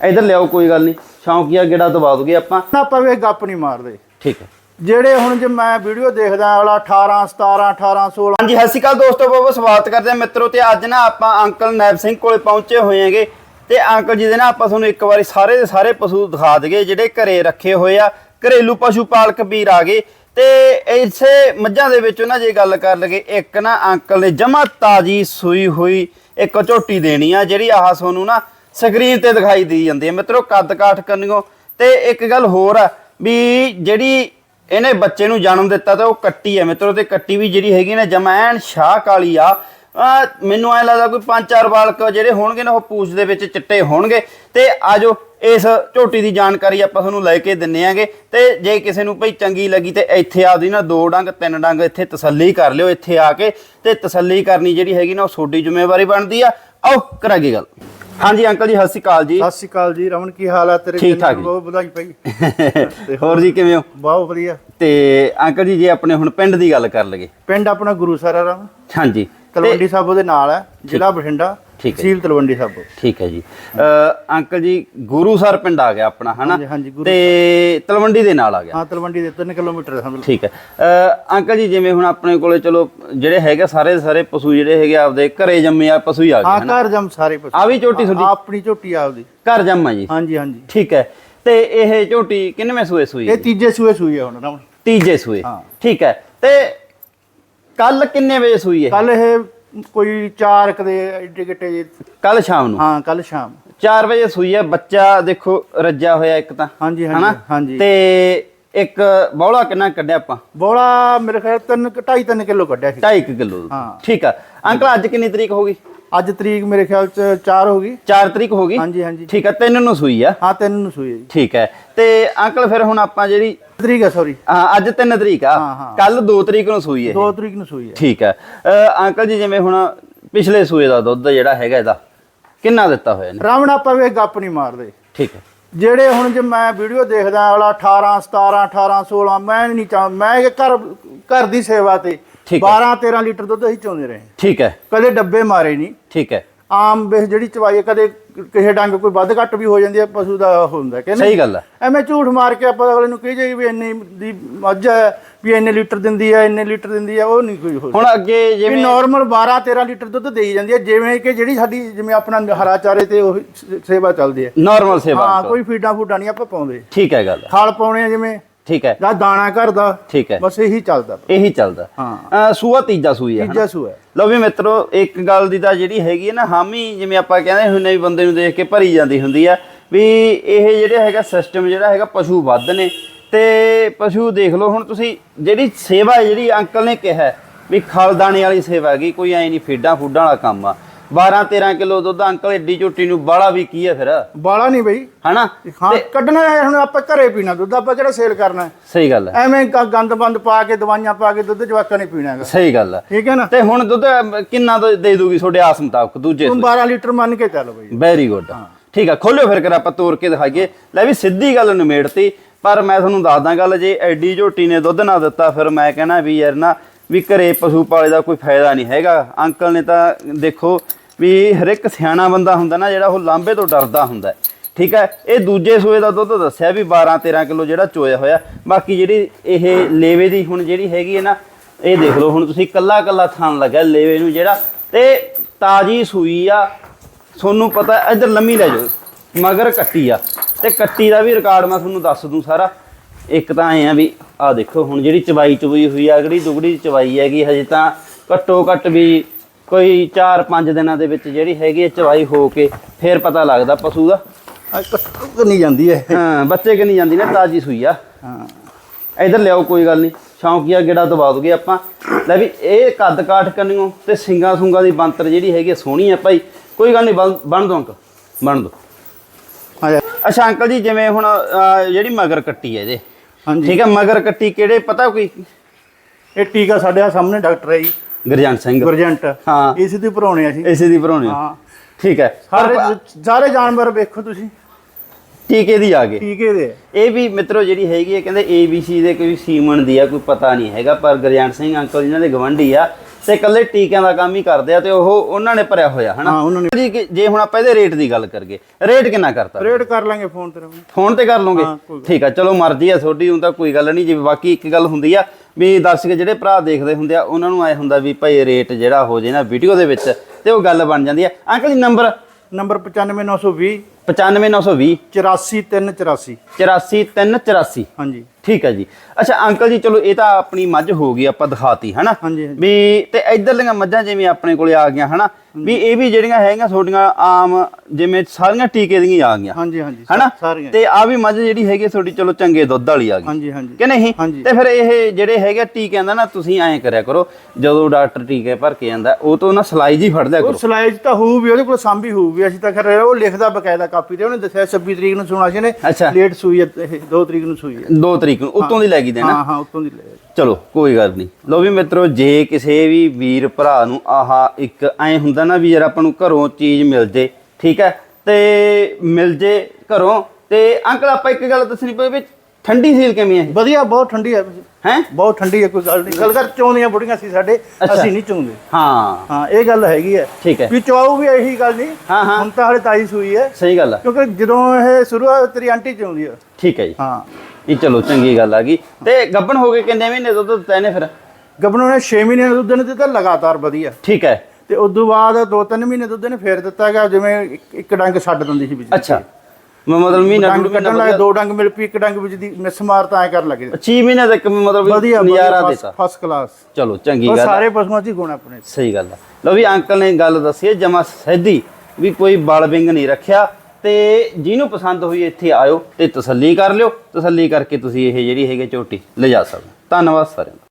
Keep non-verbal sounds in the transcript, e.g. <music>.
ਇਧਰ ਲਿਆਓ ਕੋਈ ਗੱਲ ਨਹੀਂ। ਸ਼ੌਂਕੀਆ ਗੇੜਾ ਦਬਾ ਦੋਗੇ ਆਪਾਂ। ਨਾ ਆਪਾਂ ਵੀ ਗੱਪ ਨਹੀਂ ਮਾਰਦੇ। ਠੀਕ ਹੈ। ਜਿਹੜੇ ਹੁਣ ਜੇ ਮੈਂ ਵੀਡੀਓ ਦੇਖਦਾ ਵਾਲਾ 18 17 18 16 ਹਾਂਜੀ ਸਤਿ ਸ਼੍ਰੀ ਅਕਾਲ ਦੋਸਤੋ ਬਹੁਤ ਸਵਾਗਤ ਕਰਦੇ ਹਾਂ ਮਿੱਤਰੋ ਤੇ ਅੱਜ ਨਾ ਆਪਾਂ ਅੰਕਲ ਨੈਬ ਸਿੰਘ ਕੋਲੇ ਪਹੁੰਚੇ ਹੋਏ ਹੈਗੇ ਤੇ ਅੰਕਲ ਜੀ ਦੇ ਨਾ ਆਪਾਂ ਤੁਹਾਨੂੰ ਇੱਕ ਵਾਰੀ ਸਾਰੇ ਦੇ ਸਾਰੇ ਪਸ਼ੂ ਦਿਖਾ ਦਈਏ ਜਿਹੜੇ ਘਰੇ ਰੱਖੇ ਹੋਏ ਆ। ਘਰੇਲੂ ਪਸ਼ੂ ਪਾਲਕ ਵੀਰ ਆ ਗਏ ਤੇ ਇਸੇ ਮੱਝਾਂ ਦੇ ਵਿੱਚੋਂ ਨਾ ਜੇ ਗੱਲ ਕਰ ਲਗੇ ਇੱਕ ਨਾ ਅੰਕਲ ਨੇ ਜਮਾ ਤਾਜੀ ਸੂਈ ਹੋਈ ਇੱਕ ਝੋਟੀ ਦੇਣੀ ਆ ਜਿਹੜੀ ਆਹ ਤੁਹਾਨੂੰ ਨਾ ਸਕਰੀਨ ਤੇ ਦਿਖਾਈ ਦੀ ਜਾਂਦੀ ਹੈ। ਮਿੱਤਰੋ, ਕੱਦ ਕਾਠ ਕਰਨਿਓ। ਤੇ ਇੱਕ ਗੱਲ ਹੋਰ ਆ ਵੀ ਜਿਹੜੀ ਇਹਨੇ ਬੱਚੇ ਨੂੰ ਜਨਮ ਦਿੱਤਾ ਤਾਂ ਉਹ ਕੱਟੀ ਹੈ। ਮਿੱਤਰੋ, ਤੇ ਕੱਟੀ ਵੀ ਜਿਹੜੀ ਹੈਗੀ ਨਾ ਜਮੈਨ ਸ਼ਾਹ ਕਾਲੀ ਆ। ਮੈਨੂੰ ਐ ਲੱਗਦਾ ਕੋਈ ਪੰਜ ਚਾਰ ਬਾਲਕ ਜਿਹੜੇ ਹੋਣਗੇ ਨਾ, ਉਹ ਪੂਛ ਦੇ ਵਿੱਚ ਚਿੱਟੇ ਹੋਣਗੇ। ਤੇ ਆਜੋ ਇਸ ਝੋਟੀ ਦੀ ਜਾਣਕਾਰੀ ਆਪਾਂ ਤੁਹਾਨੂੰ ਲੈ ਕੇ ਦਿੰਨੇ ਆਂਗੇ। ਤੇ ਜੇ ਕਿਸੇ ਨੂੰ ਭਈ ਚੰਗੀ ਲੱਗੀ ਤੇ ਇੱਥੇ ਆਪਦੀ ਨਾ ਦੋ ਡੰਗ, ਤਿੰਨ ਡੰਗ ਇੱਥੇ ਤਸੱਲੀ ਕਰ ਲਿਓ ਇੱਥੇ ਆ ਕੇ। ਤੇ ਤਸੱਲੀ ਕਰਨੀ ਜਿਹੜੀ ਹੈਗੀ ਨਾ, ਉਹ ਤੁਹਾਡੀ ਜ਼ਿੰਮੇਵਾਰੀ ਬਣਦੀ ਆ। ਆਓ, ਕਰਾਂਗੇ ਗੱਲ। ਹਾਂਜੀ ਅੰਕਲ ਜੀ ਸਤਿ ਸ਼੍ਰੀ ਅਕਾਲ ਜੀ। ਸਤਿ ਸ਼੍ਰੀ ਅਕਾਲ ਜੀ ਰਮਨ ਕੀ ਹਾਲ ਆ ਤੇਰੇ ਠੀਕ ਠਾਕ। ਬਹੁਤ ਵਧਾਈ ਪਈ <laughs> ਹੋਰ ਜੀ ਕਿਵੇਂ ਹੋ? ਬਹੁਤ ਵਧੀਆ। ਤੇ ਅੰਕਲ ਜੀ ਜੇ ਆਪਣੇ ਹੁਣ ਪਿੰਡ ਦੀ ਗੱਲ ਕਰ ਲਗੇ ਪਿੰਡ ਆਪਣਾ ਗੁਰੂ ਸਾਰਾ ਰਮ। ਹਾਂਜੀ। ਤਲਵੰਡੀ ਸਾਬੋ ਦੇ ਨਾਲ ਹੈ ਜ਼ਿਲ੍ਹਾ ਬਠਿੰਡਾ। ਤਹਿਸੀਲ ਤਲਵੰਡੀ ਸਾਬੋ ਠੀਕ ਹੈ ਜੀ। ਅ, ਅੰਕਲ ਜੀ ਗੁਰੂਸਰ ਪਿੰਡ ਆ ਗਿਆ ਆਪਣਾ ਹਨਾ? ਗੁਰੂ ਤੇ ਤਲਵੰਡੀ ਦੇ ਨਾਲ ਆ ਗਿਆ। ਹਾਂ ਤਲਵੰਡੀ ਦੇ 3 ਕਿਲੋਮੀਟਰ ਸਮਝ ਠੀਕ ਹੈ। ਅ, ਅੰਕਲ ਜੀ ਜਿਵੇਂ ਹੁਣ ਆਪਣੇ ਕੋਲੇ ਚਲੋ ਜਿਹੜੇ ਹੈਗੇ ਸਾਰੇ ਸਾਰੇ ਪਸ਼ੂ ਜਿਹੜੇ ਹੈਗੇ ਆਪਦੇ ਘਰੇ ਜੰਮੇ ਆ ਪਸ਼ੂ ਹੀ ਆ ਗਏ ਹਨਾ? ਘਰ ਜਮ ਸਾਰੇ ਪਸ਼ੂ। ਆ ਵੀ ਝੋਟੀ ਤੁਹਾਡੀ? ਆਪਣੀ ਝੋਟੀ ਆਪਦੀ। ਘਰ ਜੰਮਾ ਜੀ? ਹਾਂਜੀ ਹਾਂਜੀ। ਠੀਕ ਹੈ। ਤੇ ਇਹ ਝੋਟੀ ਕਿੰਨਵੇਂ ਸੂਏ ਸੂਈ ਇਹ ਤੀਜੇ ਸੂਏ ਸੂਈ ਹੈ ਹੁਣ ਤੀਜੇ ਸੂਏ। ਠੀਕ ਹੈ। ਤੇ ਕੱਲ ਕਿੰਨੇ ਵਜੇ ਸੂਈ ਹੈ ਕੱਲ ਇਹ ਕੋਈ 4 ਕਦੇ ਏਡੇ ਗਿੱਟੇ ਜੇ ਕੱਲ ਸ਼ਾਮ ਨੂੰ? ਹਾਂ ਕੱਲ ਸ਼ਾਮ। 4 ਵਜੇ ਸੂਈ ਹੈ ਬੱਚਾ ਦੇਖੋ ਰੱਜਾ ਹੋਇਆ ਇੱਕ ਤਾਂ। ਹਾਂਜੀ ਹਾਂਜੀ ਹਾਂਜੀ। ਤੇ ਇੱਕ ਬੌਲਾ ਕਿੰਨਾ ਕੱਢਿਆ ਆਪਾਂ? ਬੋਲਾ ਮੇਰੇ ਖਿਆਲ 3 2.5 3 ਕਿਲੋ ਕੱਢਿਆ ਸੀ। 2.5 ਕਿਲੋ। ਠੀਕ ਆ। ਅੰਕਲ ਅੱਜ ਕਿੰਨੀ ਤਰੀਕ ਹੋ ਗਈ? ਅੱਜ ਤਰੀਕ ਮੇਰੇ ਖਿਆਲ ਚ 4 ਹੋ ਗਈ। 4 ਤਰੀਕ ਹੋ ਗਈ? ਹਾਂਜੀ ਹਾਂਜੀ। ਠੀਕ ਆ ਤਿੰਨ ਨੂੰ ਸੂਈ ਆ? ਹਾਂ 3 ਨੂੰ ਸੂਈ ਹੈ ਜੀ। ਠੀਕ ਹੈ ਤੇ ਅੰਕਲ ਫਿਰ ਹੁਣ ਆਪਾਂ ਜਿਹੜੀ ਤਰੀਕ ਹੈ ਸੌਰੀ ਹਾਂ, ਅੱਜ 3 ਤਰੀਕ ਆ। ਹਾਂ, ਹਾਂ। ਕੱਲ 2 ਤਰੀਕ ਨੂੰ ਸੂਈ ਹੈ 2 ਤਰੀਕ ਨੂੰ ਸੂਈ ਹੈ ਠੀਕ ਹੈ ਅ, ਅੰਕਲ ਜੀ ਜਿਵੇਂ ਹੁਣ ਪਿਛਲੇ ਸੂਏ ਦਾ ਦੁੱਧ ਜਿਹੜਾ ਹੈਗਾ ਇਹਦਾ ਕਿੰਨਾ ਦਿੱਤਾ ਹੋਇਆ ਨੇ ਰਾਵਣ ਆਪਾਂ ਵੀ ਗੱਪ ਨਹੀਂ ਮਾਰਦੇ। ਠੀਕ ਹੈ ਜਿਹੜੇ ਹੁਣ ਜੇ ਮੈਂ ਵੀਡੀਓ ਦੇਖਦਾ ਵਾਲਾ 18 17 18 16 ਮੈਂ ਨਹੀਂ ਚਾਹ ਮੈਂ ਇਹ ਘਰ ਘਰ ਦੀ ਸੇਵਾ ਤੇ ਠੀਕ ਹੈ। 12 13 ਲੀਟਰ ਦੁੱਧ ਅਸੀਂ ਚੋਂਦੇ ਰਹੇ। ਠੀਕ ਹੈ। ਕਦੇ ਡੱਬੇ ਮਾਰੇ ਨਹੀਂ। ਠੀਕ ਹੈ। ਆਮ ਵੇਖ ਜਿਹੜੀ ਚਵਾਈ ਹੈ, ਕਦੇ ਕਿਸੇ ਡੰਗ ਕੋਈ ਵੱਧ ਘੱਟ ਵੀ ਹੋ ਜਾਂਦੀ ਹੈ ਪਸ਼ੂ ਦਾ ਹੁੰਦਾ ਕਿ ਸਹੀ ਗੱਲ ਹੈ। ਐਵੇਂ ਝੂਠ ਮਾਰ ਕੇ ਆਪਾਂ ਅਗਲੇ ਨੂੰ ਕਹੀ ਜਾਈਏ ਵੀ ਇੰਨੀ ਦੀ ਮੱਝ ਹੈ ਵੀ ਇੰਨੇ ਲੀਟਰ ਦਿੰਦੀ ਹੈ ਇੰਨੇ ਲੀਟਰ ਦਿੰਦੀ ਹੈ ਉਹ ਨਹੀਂ ਕੋਈ ਹੋ ਹੁਣ ਅੱਗੇ ਜਿਵੇਂ ਨਾਰਮਲ 12 13 ਲੀਟਰ ਦੁੱਧ ਦੇਈ ਜਾਂਦੀ ਹੈ ਜਿਵੇਂ ਕਿ ਜਿਹੜੀ ਸਾਡੀ ਜਿਵੇਂ ਆਪਣਾ ਹਰਾ ਚਾਰੇ ਤੇ ਉਹ ਸੇਵਾ ਚੱਲਦੀ ਹੈ। ਨਾਰਮਲ ਸੇਵਾ ਹਾਂ ਕੋਈ ਫੀਡਾਂ ਫੂਡਾਂ ਨਹੀਂ ਆਪਾਂ ਪਾਉਂਦੇ। ਠੀਕ ਹੈ ਗੱਲ ਖਾਲ ਪਾਉਣੇ ਆ ਜਿਵੇਂ। ਠੀਕ ਹੈ। ਜਾਂ ਦਾਣਾ ਘਰ ਦਾ ਠੀਕ ਹੈ। ਬਸ ਇਹੀ ਚੱਲਦਾ। ਇਹੀ ਚੱਲਦਾ। ਹਾਂ। ਸੂਆ ਤੀਜਾ ਸੂਈ ਹੈ ਤੀਜਾ ਸੂਆ ਲਓ ਵੀ ਮਿੱਤਰੋ ਇੱਕ ਗੱਲ ਦੀ ਤਾਂ ਜਿਹੜੀ ਹੈਗੀ ਹੈ ਨਾ ਹਾਮੀ ਜਿਵੇਂ ਆਪਾਂ ਕਹਿੰਦੇ ਹੁੰਦੇ ਵੀ ਬੰਦੇ ਨੂੰ ਦੇਖ ਕੇ ਭਰੀ ਜਾਂਦੀ ਹੁੰਦੀ ਆ ਵੀ ਇਹ ਜਿਹੜੇ ਹੈਗਾ ਸਿਸਟਮ ਜਿਹੜਾ ਹੈਗਾ ਪਸ਼ੂ ਵੱਧ ਨੇ। ਤੇ ਪਸ਼ੂ ਦੇਖ ਲਓ ਹੁਣ ਤੁਸੀਂ ਜਿਹੜੀ ਸੇਵਾ ਹੈ ਜਿਹੜੀ ਅੰਕਲ ਨੇ ਕਿਹਾ ਵੀ ਖਲਦਾਣੇ ਵਾਲੀ ਸੇਵਾ ਹੈਗੀ ਕੋਈ ਐ ਨਹੀਂ ਫੀਡਾਂ ਫੂਡਾਂ ਵਾਲਾ ਕੰਮ ਆ। 12 13 ਕਿਲੋ ਦੁੱਧ ਅੰਕਲ ਏਡੀ ਝੋਟੀ ਨੂੰ ਬਾਲਾ ਵੀ ਕੀ ਹੈ ਫਿਰ? ਬਾਲਾ ਨਹੀਂ ਬਈ। ਹਨਾ? ਹਾਂ ਕੱਢਣਾ ਹੈ ਹੁਣ ਆਪਾਂ ਘਰੇ ਪੀਣਾ ਦੁੱਧ ਆਪਾਂ ਕਿਹੜਾ ਸੇਲ ਕਰਨਾ? ਸਹੀ ਗੱਲ ਹੈ। ਐਵੇਂ ਗੰਦ ਬੰਦ ਪਾ ਕੇ ਦਵਾਈਆਂ ਪਾ ਕੇ ਦੁੱਧ ਜਵਾਕਾਂ ਨੇ ਪੀਣਾ ਹੈਗਾ। ਸਹੀ ਗੱਲ ਹੈ। ਠੀਕ ਹੈ ਨਾ? ਤੇ ਹੁਣ ਦੁੱਧ ਕਿੰਨਾ ਦੇ ਦੇ ਦੂਗੀ ਤੁਹਾਡੇ ਆਸ ਮੁਤਾਬਕ ਦੂਜੇ ਤੂੰ 12 ਲੀਟਰ ਮੰਨ ਕੇ ਚੱਲ ਬਈ। ਵੈਰੀ ਗੁੱਡ ਠੀਕ ਆ ਖੋਲਿਓ ਫਿਰ ਕਰ ਆਪਾਂ ਤੋੜ ਕੇ ਦਿਖਾਈਏ। ਲੈ ਵੀ ਸਿੱਧੀ ਗੱਲ ਨਿਮੇੜਤੀ ਪਰ ਮੈਂ ਤੁਹਾਨੂੰ ਦੱਸਦਾ ਗੱਲ ਜੇ ਐਡੀ ਝੋਟੀ ਨੇ ਦੁੱਧ ਨਾ ਦਿੱਤਾ ਫਿਰ ਮੈਂ ਕਹਿਣਾ ਵੀ ਯਾਰ ਨਾ ਵੀ ਘਰੇ ਪਸ਼ੂ ਪਾਲੇ ਦਾ ਕੋਈ ਫਾਇਦਾ ਨਹੀਂ ਹੈਗਾ। ਅੰਕਲ ਨੇ ਤਾਂ ਦੇਖੋ ਵੀ ਹਰ ਇੱਕ ਸਿਆਣਾ ਬੰਦਾ ਹੁੰਦਾ ਨਾ ਜਿਹੜਾ ਉਹ ਲਾਂਬੇ ਤੋਂ ਡਰਦਾ ਹੁੰਦਾ ਠੀਕ ਹੈ? ਇਹ ਦੂਜੇ ਸੂਏ ਦਾ ਦੁੱਧ ਦੱਸਿਆ ਵੀ 12 13 ਕਿਲੋ ਜਿਹੜਾ ਚੋਇਆ ਹੋਇਆ। ਬਾਕੀ ਜਿਹੜੀ ਇਹ ਲੇਵੇ ਦੀ ਹੁਣ ਜਿਹੜੀ ਹੈਗੀ ਹੈ ਨਾ, ਇਹ ਦੇਖ ਲਓ, ਹੁਣ ਤੁਸੀਂ ਕੱਲਾ ਕੱਲਾ ਥਾਨ ਲੱਗਾ ਲੇਵੇ ਨੂੰ ਜਿਹੜਾ। ਤੇ ਤਾਜੀ ਸੂਈ ਆ। ਤੁਹਾਨੂੰ ਪਤਾ ਇੱਧਰ ਲੰਮੀ ਲੈ ਜਾਓ, ਮਗਰ ਕੱਟੀ ਆ। ਤੇ ਕੱਟੀ ਦਾ ਵੀ ਰਿਕਾਰਡ ਮੈਂ ਤੁਹਾਨੂੰ ਦੱਸ ਦੂੰ ਸਾਰਾ। ਇੱਕ ਤਾਂ ਐ ਆ ਵੀ ਆ ਦੇਖੋ, ਹੁਣ ਜਿਹੜੀ ਚਵਾਈ ਚੁਬਈ ਹੋਈ ਆ, ਅਗੜੀ ਦੁਗੜੀ ਚਵਾਈ ਹੈਗੀ, ਹਜੇ ਤਾਂ ਘੱਟੋ ਘੱਟ ਵੀ ਕੋਈ 4-5 ਦਿਨਾਂ ਦੇ ਵਿੱਚ ਜਿਹੜੀ ਹੈਗੀ ਹੈ ਚਵਾਈ ਹੋ ਕੇ ਫਿਰ ਪਤਾ ਲੱਗਦਾ ਪਸ਼ੂ ਦਾ। ਨਹੀਂ ਜਾਂਦੀ ਹੈ? ਹਾਂ ਬੱਚੇ ਕਿ ਨਹੀਂ ਜਾਂਦੀ ਨਾ ਤਾਜੀ ਸੂਈ ਆ। ਹਾਂ। ਇੱਧਰ ਲਿਆਓ ਕੋਈ ਗੱਲ ਨਹੀਂ। ਸ਼ੌਂਕੀਆ ਗੇੜਾ ਦਬਾ ਦੋਗੇ ਆਪਾਂ। ਲੈ ਵੀ ਇਹ ਕੱਦ ਕਾਠ ਕਰਨੀਓ ਤੇ ਸਿੰਗਾ ਸੁੰਗਾ ਦੀ ਬੰਤਰ ਜਿਹੜੀ ਹੈਗੀ ਸੋਹਣੀ ਆ ਭਾਈ। ਕੋਈ ਗੱਲ ਨਹੀਂ ਬਣ ਦੋ ਅੰਕ ਬਣ ਦੋ। ਅੱਛਾ ਅੰਕਲ ਜੀ ਜਿਵੇਂ ਹੁਣ ਜਿਹੜੀ ਮਗਰ ਕੱਟੀ ਹੈ ਇਹਦੇ। ਹਾਂਜੀ। ਠੀਕ ਹੈ ਮਗਰ ਕੱਟੀ ਕਿਹੜੇ ਪਤਾ ਕੋਈ? ਇਹ ਟੀਕਾ ਸਾਡੇ ਆ ਸਾਹਮਣੇ ਡਾਕਟਰ ਹੈ ਜੀ। ਗੁਰਜੰਟ ਸਿੰਘ। ਗੁਰਜੰਟ। ਹਾਂ। ਇਸੇ ਦੀ ਭਰਾਉਣੇ ਆ ਸੀ ਇਸੇ ਦੀ ਭਰਾਉਣੀ ਹਾਂ। ਠੀਕ ਹੈ। ਸਾਰੇ ਸਾਰੇ ਜਾਨਵਰ ਵੇਖੋ ਤੁਸੀਂ। ਟੀਕੇ ਦੀ ਆ ਗਏ। ਟੀਕੇ ਦੇ। ਇਹ ਵੀ ਮਿੱਤਰੋ ਜਿਹੜੀ ਹੈਗੀ ਹੈ ਕਹਿੰਦੇ ABC ਦੇ ਕੋਈ ਸੀਮਨ ਦੀ ਆ ਕੋਈ ਪਤਾ ਨਹੀਂ ਹੈਗਾ ਪਰ ਗੁਰਜੰਟ ਸਿੰਘ ਅੰਕਲ ਜਿਨ੍ਹਾਂ ਦੇ ਗਵੰਡੀ ਆ ਤੇ ਇਕੱਲੇ ਟੀਕਿਆਂ ਦਾ ਕੰਮ ਹੀ ਕਰਦੇ ਆ ਤੇ ਉਹ ਉਹਨਾਂ ਨੇ ਭਰਿਆ ਹੋਇਆ ਹਨਾ? ਹਾਂ ਉਹਨਾਂ ਨੇ ਜੀ ਕਿ ਜੇ ਹੁਣ ਆਪਾਂ ਇਹਦੇ ਰੇਟ ਦੀ ਗੱਲ ਕਰੀਏ ਰੇਟ ਕਿੰਨਾ ਕਰਤਾ? ਰੇਟ ਕਰ ਲਾਂਗੇ ਫੋਨ ਤੇ ਰਵੀ ਫੋਨ ਤੇ ਕਰ ਲਓਗੇ ਠੀਕ ਆ ਚਲੋ ਮਰਜ਼ੀ ਆ ਤੁਹਾਡੀ ਤਾਂ ਕੋਈ ਗੱਲ ਨਹੀਂ ਜਿਵੇਂ ਬਾਕੀ ਇੱਕ ਗੱਲ ਹੁੰਦੀ ਆ ਵੀ ਦਰਸ਼ਕ ਜਿਹੜੇ ਭਰਾ ਦੇਖਦੇ ਹੁੰਦੇ ਆ ਉਹਨਾਂ ਨੂੰ ਐ ਹੁੰਦਾ ਵੀ ਭਾਈ ਰੇਟ ਜਿਹੜਾ ਹੋ ਜੇ ਨਾ ਵੀਡੀਓ ਦੇ ਵਿੱਚ ਤੇ ਉਹ ਗੱਲ ਬਣ ਜਾਂਦੀ ਆ। ਅੰਕਲ ਜੀ ਨੰਬਰ ਨੰਬਰ 95920 95920 84384 84384 ਹਾਂਜੀ। ਠੀਕ ਹੈ ਜੀ। ਅੱਛਾ ਅੰਕਲ ਜੀ ਚਲੋ ਇਹ ਤਾਂ ਆਪਣੀ ਮੱਝ ਹੋ ਗਈ ਆਪਾਂ ਦਿਖਾਤੀ ਹਨਾ। ਵੀ ਤੇ ਇਧਰਲੀਆਂ ਮੱਝਾਂ ਜਿਵੇਂ ਆਪਣੇ ਕੋਲੇ ਆ ਗਈਆਂ ਹਨਾ? ਵੀ ਇਹ ਵੀ ਜਿਹੜੀਆਂ ਹੈਗੀਆਂ ਤੁਹਾਡੀਆਂ ਆਮ ਜਿਵੇਂ ਸਾਰੀਆਂ ਟੀਕੇ ਦੀਆਂ ਆ ਗਈਆਂ ਹਾਂਜੀ ਹਾਂਜੀ ਹਨਾ? ਤੇ ਆ ਵੀ ਮੱਝ ਜਿਹੜੀ ਹੈਗੀ ਤੁਹਾਡੀ ਚਲੋ ਚੰਗੇ ਦੁੱਧ ਵਾਲੀ ਆ ਗਈ। ਹਾਂਜੀ ਹਾਂਜੀ। ਕਿ ਨਹੀਂ। ਤੇ ਫਿਰ ਇਹ ਜਿਹੜੇ ਹੈਗੇ ਟੀਕਿਆਂ ਦਾ ਨਾ ਤੁਸੀਂ ਐਂ ਕਰਿਆ ਕਰੋ ਜਦੋਂ ਡਾਕਟਰ ਟੀਕੇ ਭਰ ਕੇ ਜਾਂਦਾ ਉਹ ਤੋਂ ਨਾ ਸਲਾਈਜ ਹੀ ਫੜ ਲਿਆ ਉਹ ਕਰੋ। ਸਲਾਈਜ ਤਾਂ ਹੋਊ ਵੀ ਉਹਦੇ ਕੋਲ ਸਾਂਭੀ ਹੋਊ ਵੀ ਅਸੀਂ ਤਾਂ ਕਰ ਉਹ ਲਿਖਦਾ ਬਕਾਇਦਾ ਕਾਪੀ ਤੇ ਉਹਨੇ ਦੱਸਿਆ 26 ਤਰੀਕ ਨੂੰ ਸੁਣਾ ਸੀ ਨੇ ਅੱਛਾ। ਲੇਟ ਸੂਈ ਹੈ ਇਹ 2 ਤਰੀਕ ਨੂੰ ਸੂਈ 2 ਤਰੀਕ ਨੂੰ ਉਤੋਂ ਦੀ ਲੈ ਗਈ ਦੇਣਾ। ਹਾਂ ਹਾਂ ਉਤੋਂ ਦੀ ਲੈ ਚਲੋ ਕੋਈ ਗੱਲ ਨਹੀਂ। ਲੋ ਵੀ ਮਿੱਤਰੋ ਜੇ ਕਿਸੇ ਵੀ ਵੀਰ ਭਰਾ ਨੂੰ ਆਹ ਇੱਕ ਐ ਹੁੰਦਾ ਨਾ ਵੀ ਯਾਰ ਆਪਾਂ ਨੂੰ ਘਰੋਂ ਚੀਜ਼ ਮਿਲ ਜੇ ਠੀਕ ਹੈ ਤੇ ਮਿਲ ਜੇ ਘਰੋਂ ਤੇ ਅੰਕਲ ਆਪਾਂ ਇੱਕ ਗੱਲ ਦੱਸਣੀ ਪਈ ਵੀ ਠੰਡੀ ਸੀਲ ਕਿਵੇਂ ਹੈ ਵਧੀਆ ਬਹੁਤ ਠੰਡੀ ਹੈ ਹੈ? ਬਹੁਤ ਠੰਡੀ ਹੈ ਕੋਈ ਗੱਲ ਨਹੀਂ। ਗੱਲ ਕਰ ਚੋਂਦੀਆਂ ਬੁੜੀਆਂ ਸੀ ਸਾਡੇ। ਅਸੀਂ ਨਹੀਂ ਚੋਂਦੇ। ਹਾਂ। ਹਾਂ ਇਹ ਗੱਲ ਹੈਗੀ ਹੈ। ਠੀਕ ਹੈ। ਵੀ ਚਵਾਉ ਵੀ ਇਹੀ ਗੱਲ ਨਹੀਂ। ਹਾਂ, ਹਾਂ। ਹੁਣ ਤਾਂ ਹਲੇ ਤਾਈ ਸੂਈ ਹੈ। ਸਹੀ ਗੱਲ ਆ ਕਿਉਂਕਿ ਜਦੋਂ ਇਹ ਸ਼ੁਰੂਆਤ ਤੇਰੀ ਆਂਟੀ ਚੋਂਦੀ ਹੈ। ਠੀਕ ਹੈ ਜੀ। ਹਾਂ। ਇਹ ਚਲੋ ਚੰਗੀ ਗੱਲ ਆ ਗਈ। ਤੇ ਗੱਬਣ ਹੋ ਗਏ ਕਿੰਨੇ ਮਹੀਨੇ ਦੁੱਧ ਦਿੱਤਾ ਇਹਨੇ ਫਿਰ? ਗੱਭਣੋਂ ਨੇ 6 ਮਹੀਨੇ ਦਾ ਦੁੱਧ ਨੇ ਦਿੱਤਾ ਲਗਾਤਾਰ ਵਧੀਆ। ਠੀਕ ਹੈ। ਤੇ ਉਸ ਤੋਂ ਬਾਅਦ 2-3 ਮਹੀਨੇ ਦੁੱਧ ਨੇ ਫੇਰ ਦਿੱਤਾ ਹੈਗਾ ਜਿਵੇਂ ਇੱਕ- ਇੱਕ ਡੰਗ ਛੱਡ ਦਿੰਦੀ ਸੀ ਵਿੱਚ ਅੱਛਾ। ਮੈਂ ਮਤਲਬ ਮਹੀਨਾ ਡੰਗ ਡੂਢ ਕੱਢਣ ਲੱਗੇ ਦੋ ਡੰਗ ਮਿਲ ਪਈ ਇੱਕ ਡੰਗ ਵਿੱਚ ਦੀ ਮਿਸ ਮਾਰ ਤਾਂ ਐ ਕਰਨ ਲੱਗੇ। 6 ਮਹੀਨੇ ਤੱਕ ਮਤਲਬ ਵਧੀਆ ਨਜ਼ਾਰਾ ਦੇਤਾ। ਫਸਟ ਕਲਾਸ ਚਲੋ ਚੰਗੀ ਉਹ ਗੱਲ ਆ। ਸਾਰੇ ਪਸ਼ੂਆਂ 'ਚ ਹੀ ਗੁਣ ਆਪਣੇ। ਸਹੀ ਗੱਲ ਆ। ਲਓ ਵੀ ਅੰਕਲ ਨੇ ਗੱਲ ਦੱਸੀ ਹੈ ਜਮਾ ਸਿੱਧੀ ਵੀ ਕੋਈ ਬਲ ਵਿੰਗ ਨਹੀਂ ਰੱਖਿਆ। ਤੇ ਜਿਹਨੂੰ ਪਸੰਦ ਹੋਈ ਇੱਥੇ ਆਇਓ ਤੇ ਤਸੱਲੀ ਕਰ ਲਿਓ ਤਸੱਲੀ ਕਰਕੇ ਤੁਸੀਂ ਇਹ ਜਿਹੜੀ ਹੈਗੇ ਝੋਟੀ ਲਿਜਾ ਸਕਦੇ ਹੋ। ਧੰਨਵਾਦ ਸਾਰਿਆਂ ਦਾ